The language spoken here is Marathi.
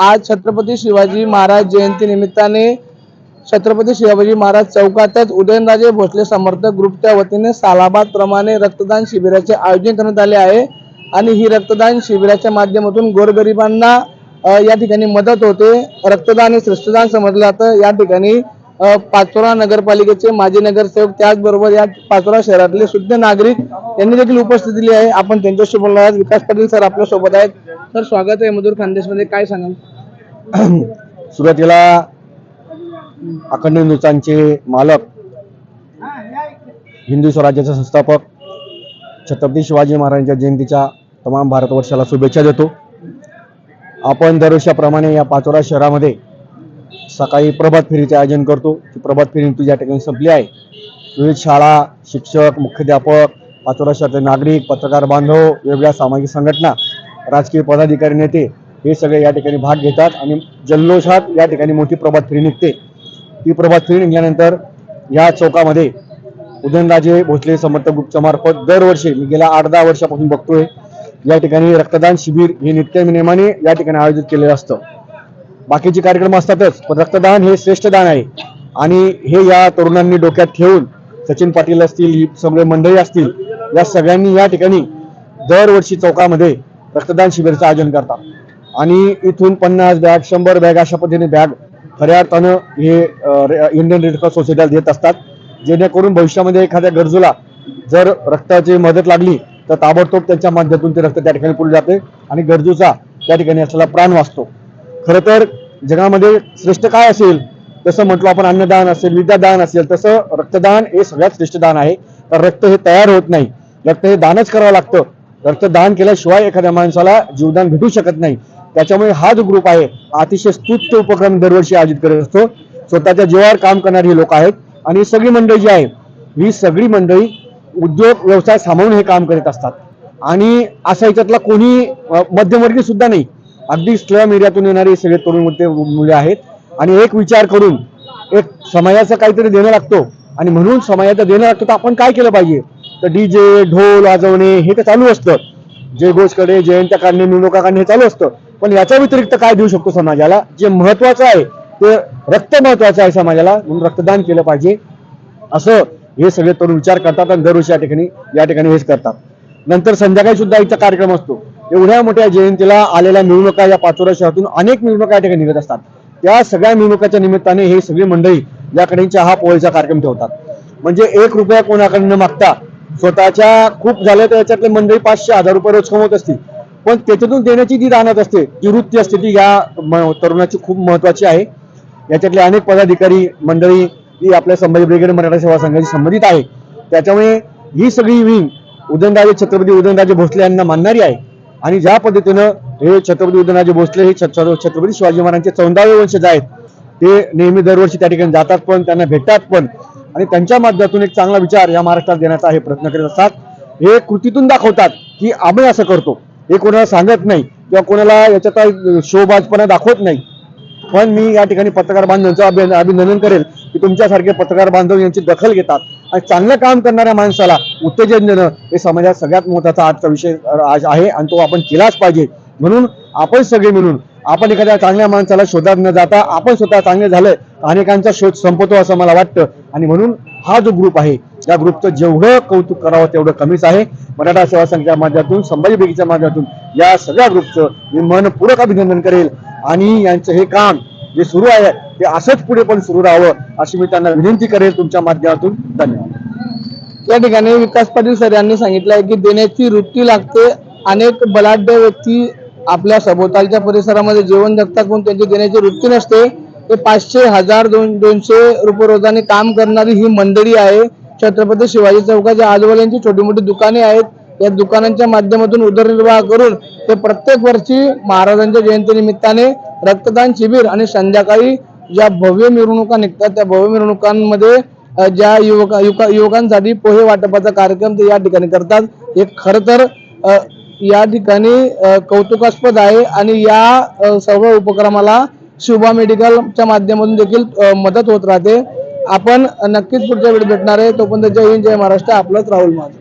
आज छत्रपती शिवाजी महाराज जयंती निमित्ताने छत्रपती शिवाजी महाराज चौकातच उदयनराजे भोसले समर्थक ग्रुपच्या वतीने सालाबाद प्रमाणे रक्तदान शिबिराचे आयोजन करण्यात आले आहे. आणि ही रक्तदान शिबिराच्या माध्यमातून गोरगरिबांना या ठिकाणी मदत होते. रक्तदान हे श्रेष्ठदान समजलं जातं. या ठिकाणी पाचोरा नगरपालिकेचे माजी नगरसेवक त्याचबरोबर या पाचोरा शहरातले शुद्ध नागरिक यांनी देखील उपस्थिती दिली आहे. आपण त्यांच्याशी बोलणार आहोत. विकास पाटील सर आपल्यासोबत आहेत. सर स्वागत आहे मधुर खानदेशमध्ये. काय सांगाल? सुरुवातीला अखंड हिंदुस्थानचे मालक हिंदू स्वराज्याचे संस्थापक छत्रपती शिवाजी महाराजांच्या जयंतीच्या तमाम भारतवर्षाला शुभेच्छा देतो. आपण दरवर्षाप्रमाणे या पाचोरा शहरामध्ये सकाळी प्रभात फेरीचे आयोजन करतो. ती प्रभात फेरी तुझ्या ठिकाणी संपली आहे विविध शाळा शिक्षक मुख्याध्यापक पाचोरा शहरातले नागरिक पत्रकार बांधव वेगवेगळ्या सामाजिक संघटना राजकीय पदाधिकारी नेते हे सगळे या ठिकाणी भाग घेतात आणि जल्लोषात या ठिकाणी मोठी प्रभात फेरी निघते. ती प्रभात फेरी निघाल्यानंतर या चौकामध्ये उदयनराजे भोसले समर्थक ग्रुपच्या मार्फत दरवर्षी मी गेल्या आठ दहा वर्षापासून बघतोय या ठिकाणी रक्तदान शिबिर हे नित्य नियमाने या ठिकाणी आयोजित केलेलं असतं. बाकीचे कार्यक्रम असतातच पण रक्तदान हे श्रेष्ठ दान आहे. आणि हे या तरुणांनी डोक्यात ठेवून सचिन पाटील असतील सगळे मंडळी असतील या सगळ्यांनी या ठिकाणी दरवर्षी चौकामध्ये रक्तदान शिबिराचं आयोजन करतात. आणि इथून पन्नास बॅग शंभर बॅग अशा पद्धतीने बॅग खऱ्या अर्थानं हे इंडियन रेड क्रॉस सोसायटीला देत असतात. जेणेकरून भविष्यामध्ये एखाद्या गरजूला जर रक्ताची मदत लागली तर ताबडतोब त्यांच्या माध्यमातून ते रक्त त्या ठिकाणी पुरले जाते आणि गरजूचा त्या ठिकाणी असलेला प्राण वाचतो. खरं तर जगामध्ये श्रेष्ठ काय असेल? तसं म्हटलं आपण अन्नदान असेल विद्यादान असेल तसं रक्तदान हे सगळ्यात श्रेष्ठ दान आहे. तर रक्त हे तयार होत नाही. रक्त हे दानच करावं लागतं. रक्तदान केल्याशिवाय एखाद्या माणसाला जीवदान भेटू शकत नाही. त्याच्यामुळे हा जो ग्रुप आहे. अतिशय स्तुत्य उपक्रम दरवर्षी आयोजित करत असतो. स्वतःच्या जीवावर काम करणारी ही लोक आहेत. आणि सगळी मंडळी जी आहे ही सगळी मंडळी उद्योग व्यवसाय सांभाळून हे काम करीत असतात. आणि असा याच्यातला कोणी मध्यमवर्गीय सुद्धा नाही. अगदी स्लम एरियातून येणारे सगळे तरुण मुले मुले आहेत. आणि एक विचार करून एक समाजाचं काहीतरी देणं लागतो. आणि म्हणून समाजाचं देणं लागतं तर आपण काय केलं पाहिजे? तर डीजे ढोल वाजवणे हे तर चालू असतं. जय घोषकडे जयंत्या काढणे मिरवणुका काढणे हे चालू असतं. पण याच्या व्यतिरिक्त काय देऊ शकतो समाजाला? जे महत्वाचं आहे ते रक्त महत्वाचं आहे समाजाला म्हणून रक्तदान केलं पाहिजे. असं हे सगळे तरुण विचार करतात आणि दरवर्षी या ठिकाणी या ठिकाणी हेच करतात. नंतर संध्याकाळी सुद्धा इथं कार्यक्रम असतो. एवढ्या मोठ्या जयंतीला आलेल्या मिरवणुका या पाचोरा शहरातून अनेक मिरवणुका या ठिकाणी निघत असतात. त्या सगळ्या मिरवणुकाच्या निमित्ताने हे सगळी मंडळी याकडे चहा पोळीचा कार्यक्रम ठेवतात. म्हणजे एक रुपया कोणाकडे न मागता स्वतःच्या खूप झाल्या तर याच्यातले मंडळी पाचशे हजार रुपये रोज कमवत असतील. पण त्याच्यातून देण्याची जी राहत असते जी वृत्ती असते ती या तरुणाची खूप महत्वाची आहे. याच्यातले अनेक पदाधिकारी मंडळी ही आपल्या संभाजी ब्रिगेड मराठा सेवा संघाशी संबंधित आहे. त्याच्यामुळे ही सगळी विंग उदयनराजे छत्रपती उदयनराजे भोसले यांना मानणारी आहे. आणि ज्या पद्धतीनं हे छत्रपती उदयनराजे भोसले हे छत्रपती शिवाजी महाराजांचे चौदावे वंशज आहेत ते नेहमी दरवर्षी त्या ठिकाणी जातात पण त्यांना भेटतात पण आणि त्यांच्या माध्यमातून एक चांगला विचार या महाराष्ट्रात देण्याचा हे प्रयत्न करीत असतात. हे कृतीतून दाखवतात की आम्ही असं करतो. हे कोणाला सांगत नाही किंवा कोणाला याच्यात शोबाजपणा दाखवत नाही. पण मी या ठिकाणी पत्रकार बांधवांचं अभिन अभिनंदन करेल की तुमच्यासारखे पत्रकार बांधव यांची दखल घेतात आणि चांगलं काम करणाऱ्या माणसाला उत्तेजन देणं हे समाजात सगळ्यात महत्त्वाचा आजचा विषय आज आहे आणि तो आपण केलाच पाहिजे. म्हणून आपण सगळे मिळून आपण एखाद्या चांगल्या माणसाला शोधात न जाता आपण स्वतः चांगले झालं अनेकांचा शोध संपतो असं मला वाटतं. आणि म्हणून हा जो ग्रुप आहे या ग्रुपचं जेवढं कौतुक करावं तेवढं कमीच आहे. मराठा सेवा संघाच्या माध्यमातून संभाजी बेगीच्या माध्यमातून या सगळ्या ग्रुपचं मी मनपूरक अभिनंदन करेल. आणि यांचं हे काम जे सुरू आहे ते असंच पुढे पण सुरू राहावं अशी मी त्यांना विनंती करेल तुमच्या माध्यमातून. धन्यवाद. या ठिकाणी विकास पाटील सर यांनी सांगितलं आहे की देण्याची वृत्ती लागते. अनेक बलाढ्य व्यक्ती आपल्या सभोवतालच्या परिसरामध्ये जेवण जगतात पण त्यांची देण्याची वृत्ती नसते. ते पाचशे हजार दोन दोनशे रुपये रोजाने काम करणारी ही मंडळी आहे. छत्रपती शिवाजी चौकाच्या आजूबाजूंची छोटी मोठी दुकाने आहेत या दुकानांच्या माध्यमातून उदरनिर्वाह करून ते प्रत्येक वर्षी महाराजांच्या जयंती निमित्ताने रक्तदान शिबिर आणि संध्याकाळी ज्या भव्य मिरवणुका निघतात त्या भव्य मिरवणुकांमध्ये ज्या युवक युवका- युवकांसाठी पोहे वाटपाचा कार्यक्रम ते या ठिकाणी करतात. हे खरं तर या ठिकाणी कौतुकास्पद आहे आणि या सर्व उपक्रमाला शुभा मेडिकलच्या माध्यमातून देखील मदत होत राहते. आपण नक्कीच पुढच्या वेळी भेटणार आहे. तोपर्यंत जय हिंद जय महाराष्ट्र. आपलंच राहुल माझं.